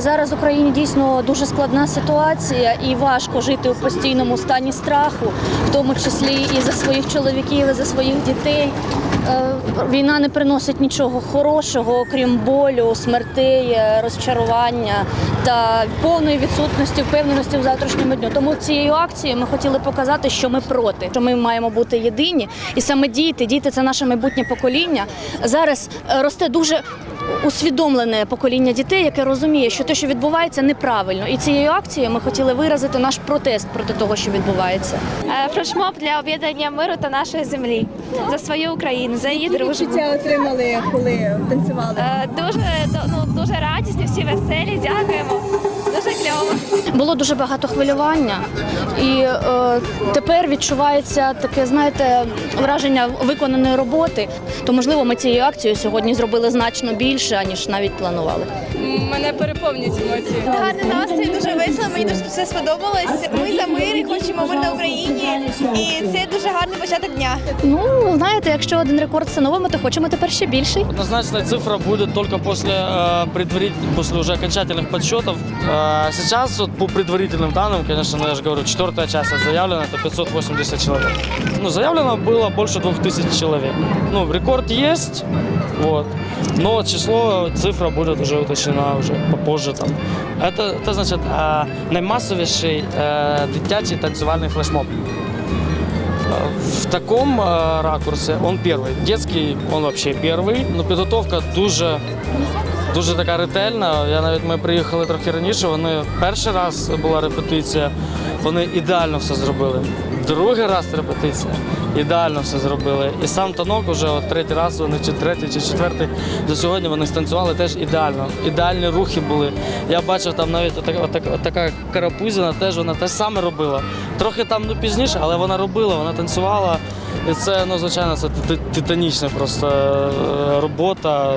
Зараз в Україні дійсно дуже складна ситуація і важко жити у постійному стані страху, в тому числі і за своїх чоловіків, і за своїх дітей. Е, Війна не приносить нічого хорошого, окрім болю, смертей, е, розчарування та повної відсутності впевненості в завтрашньому дню. Тому цією акцією ми хотіли показати, що ми проти, що ми маємо бути єдині, і саме діти, діти це наше майбутнє покоління. Зараз е, росте дуже усвідомлене покоління дітей, яке розуміє, що те, що відбувається, неправильно. І цією акцією ми хотіли виразити наш протест проти того, що відбувається. Флешмоб для об'єднання миру та нашої землі за свою Україну, за її дружбу. відчуття отримали, коли танцювали? Е, Дуже ну дуже радісні, всі веселі. Дякуємо. Дуже кльово. Було дуже багато хвилювання, і е, тепер відчувається таке, знаєте, враження виконаної роботи. То можливо, ми цією акцією сьогодні зробили значно більше, аніж навіть планували. Мене переповнюють емоції. Гарний настрій, дуже весело. Мені дуже все сподобалось. Ми за мир і хочемо мир на Україні І це дуже гарний початок дня. Ну знаєте, якщо один рекорд встановимо, то хочемо тепер ще більший. Однозначная цифра будет только после э, предварительных, после уже окончательных подсчетов. Э, сейчас вот по предварительным данным, конечно, ну, я же говорю, четвертая часть от заявлена, это 580 человек. Ну, заявлено было больше 2000 человек. Ну, рекорд есть, вот, но число, цифра будет уже уточнена уже попозже там. Это, это значит, э, наймасовіший э, дитячий танцювальний флешмоб. В таком э, ракурсе он первый. Детский он вообще первый. Ну, підготовка дуже, дуже така ретельна. Я навіть ми приїхали трохи раніше. Вони перший раз була репетиція. Вони ідеально все зробили. Другий раз репетиція. Ідеально все зробили. І сам танок вже от третій раз, вони чи третій, чи четвертий. До сьогодні вони станцювали теж ідеально. Ідеальні рухи були. Я бачив там навіть отака, отака, така карапузіна, теж вона те саме робила. Трохи там ну, пізніше, але вона робила, вона танцювала. І це, ну, звичайно, це титанічна просто е, робота.